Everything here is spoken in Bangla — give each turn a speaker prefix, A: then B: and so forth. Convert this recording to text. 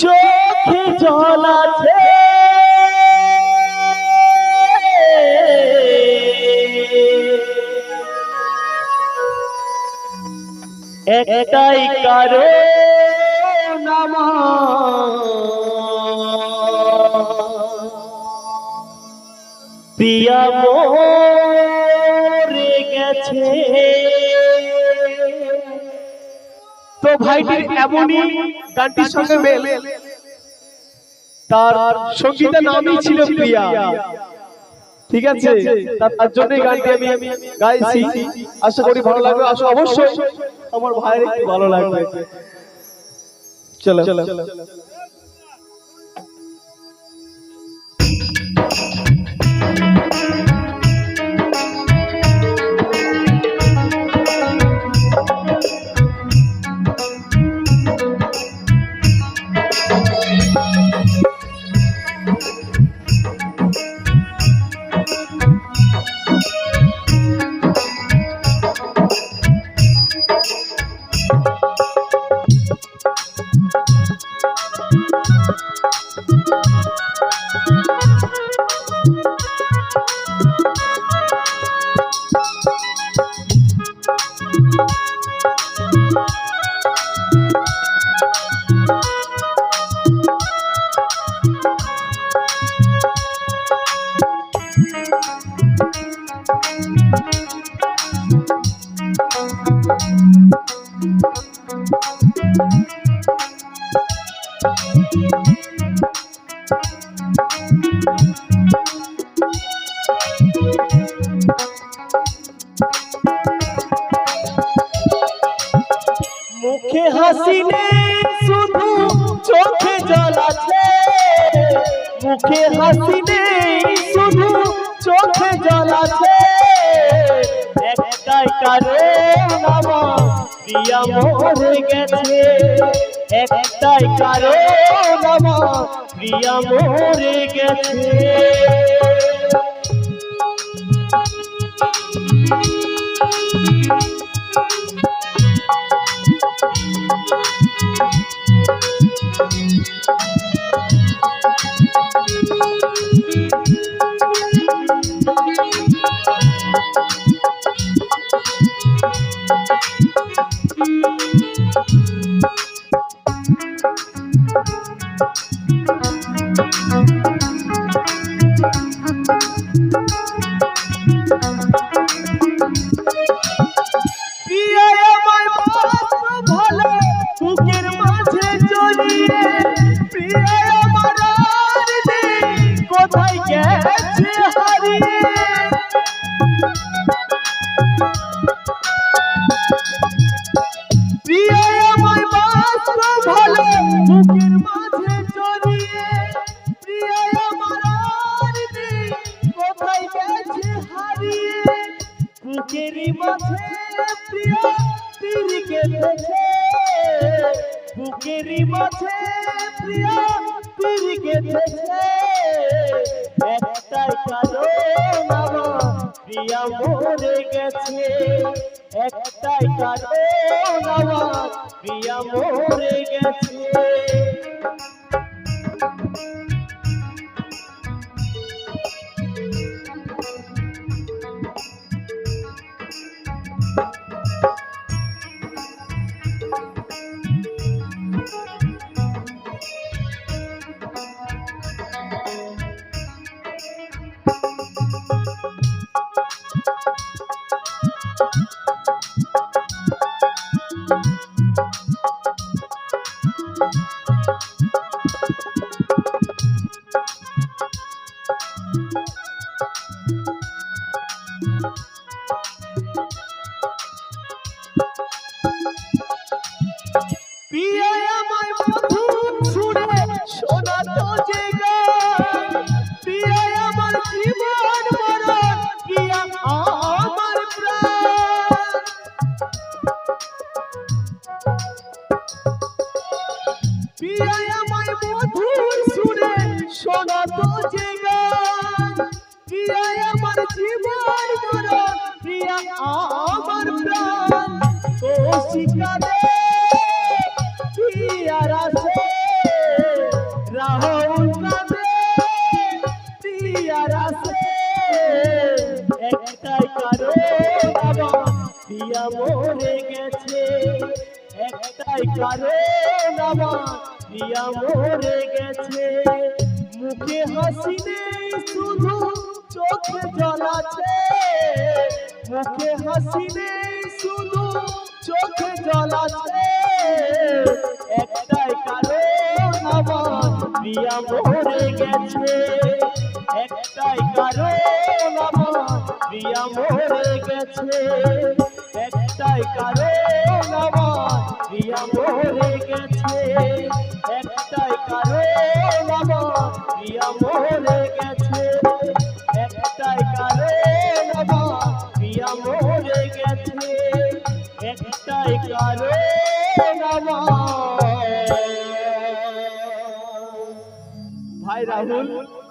A: চোখে জল আছে। একটাই কারণ প্রিয়া মরে গেছে।
B: তো ভাইটির এমনই গানটির সঙ্গে মেল তার সঙ্গীতের নামই ছিল প্রিয়া। ঠিক আছে? তার জন্যই গানটি আমি গাইছি। আশা করি ভালো লাগবে। আশা অবশ্যই আমার ভাইয়ের ভালো লাগবে। চলো। চলো।
A: মুখে হাসি নেই শুধু চোখে জল আছে মুখে হাসি নেই শুধু চোখে জল আছে কারণ আমার প্রিয়া মরে গেছে। একটাই আমার প্রিয়া মরে গেছে। প্রিয়া বুকেরই মাঝে প্রিয়া তীর গেঁথেছে বুকেরই মাঝে প্রিয়া তীর গেঁথেছে একটাই কারণ আমার প্রিয়া মরে গেছে একটাই কারণ আমার প্রিয়া মরে গেছে পিয়ায় আমায় শোনা তো যে গান প্রিয়ায় আমার জীবন মরা প্রিয়া একটাই কারণ, বাবা, প্রিয়া গেছে। একটাই কারণ আমার মুখে হাসি নেই, শুধু চোখে জল আছে। মুখে হাসি নেই, শুধু চোখে জল আছে। একটাই কারণ আমার প্রিয়া মরে গেছে। একটাই কারণ আমার প্রিয়া মরে গেছে। একটাই কারণ আমার প্রিয়া মরে গেছে। আমার
B: ভাই রাহুল